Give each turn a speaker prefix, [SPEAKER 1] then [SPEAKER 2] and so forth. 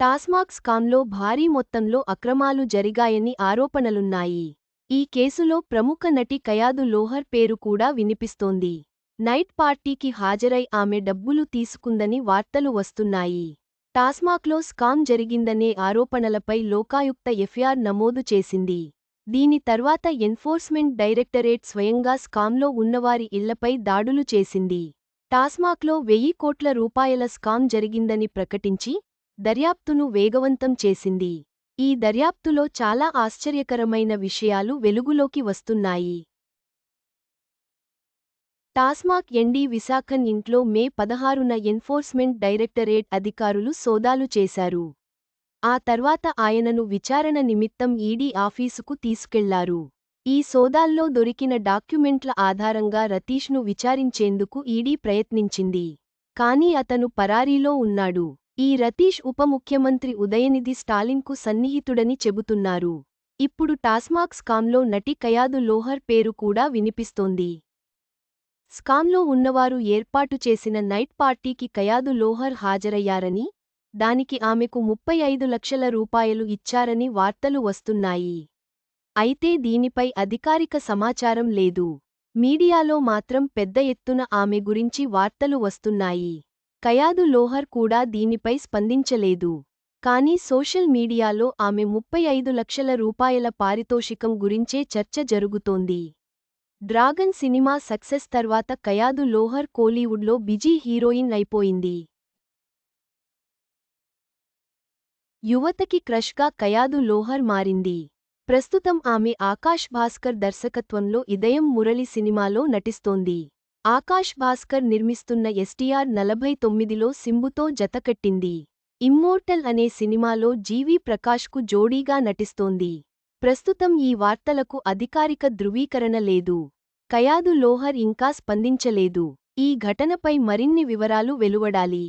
[SPEAKER 1] టాస్మాక్ స్కామ్లో భారీ మొత్తంలో అక్రమాలు జరిగాయని ఆరోపణలున్నాయి. ఈ కేసులో ప్రముఖ నటి కయాదు లోహర్ పేరు కూడా వినిపిస్తోంది. నైట్ పార్టీకి హాజరై ఆమె డబ్బులు తీసుకుందని వార్తలు వస్తున్నాయి. టాస్మాక్లో స్కామ్ జరిగిందనే ఆరోపణలపై లోకాయుక్త ఎఫ్ఆర్ నమోదు చేసింది. దీని తర్వాత ఎన్ఫోర్స్మెంట్ డైరెక్టరేట్ స్వయంగా స్కామ్లో ఉన్నవారి ఇళ్ళపై దాడులు చేసింది. టాస్మాక్లో వెయ్యి కోట్ల రూపాయల స్కామ్ జరిగిందని ప్రకటించి దర్యాప్తును వేగవంతం చేసింది. ఈ దర్యాప్తులో చాలా ఆశ్చర్యకరమైన విషయాలు వెలుగులోకి వస్తున్నాయి. టాస్మాక్ ఎండీ విశాఖన్ ఇంట్లో మే పదహారున ఎన్ఫోర్స్మెంట్ డైరెక్టరేట్ అధికారులు సోదాలు చేశారు. ఆ తర్వాత ఆయనను విచారణ నిమిత్తం ఈడీ ఆఫీసుకు తీసుకెళ్ళారు. ఈ సోదాల్లో దొరికిన డాక్యుమెంట్ల ఆధారంగా రతీష్ను విచారించేందుకు ఈడీ ప్రయత్నించింది. కానీ అతను పరారీలో ఉన్నాడు. ఈ రతీష్ ఉప ముఖ్యమంత్రి ఉదయనిధి స్టాలిన్కు సన్నిహితుడని చెబుతున్నారు. ఇప్పుడు టాస్మాక్ స్కామ్లో నటి కయాదు లోహర్ పేరు కూడా వినిపిస్తోంది. స్కామ్లో ఉన్నవారు ఏర్పాటు చేసిన నైట్ పార్టీకి కయాదు లోహర్ హాజరయ్యారని దానికి ఆమెకు ముప్పై ఐదు లక్షల రూపాయలు ఇచ్చారని వార్తలు వస్తున్నాయి. అయితే దీనిపై అధికారిక సమాచారం లేదు. మీడియాలో మాత్రం పెద్ద ఎత్తున ఆమె గురించి వార్తలు వస్తున్నాయి. కయాదు లోహర్ కూడా దీనిపై స్పందించలేదు. కానీ సోషల్ మీడియాలో ఆమె ముప్పై ఐదు లక్షల రూపాయల పారితోషికం గురించే చర్చ జరుగుతోంది. డ్రాగన్ సినిమా సక్సెస్ తర్వాత కయాదు లోహర్ కోలీవుడ్లో బిజీ హీరోయిన్ అయిపోయింది. యువతకి క్రష్గా కయాదు లోహర్ మారింది. ప్రస్తుతం ఆమె ఆకాష్ భాస్కర్ దర్శకత్వంలో ఇదయం మురళి సినిమాలో నటిస్తోంది. ఆకాష్ భాస్కర్ నిర్మిస్తున్న ఎస్టీఆర్ నలభై తొమ్మిదిలో సింబుతో జతకట్టింది ఇమ్మోర్టల్ అనే సినిమాలో జీవి ప్రకాష్కు జోడీగా నటిస్తోంది. ప్రస్తుతం ఈ వార్తలకు అధికారిక ధృవీకరణ లేదు. కయాదు లోహర్ ఇంకా స్పందించలేదు. ఈ ఘటనపై మరిన్ని వివరాలు వెలువడాలి.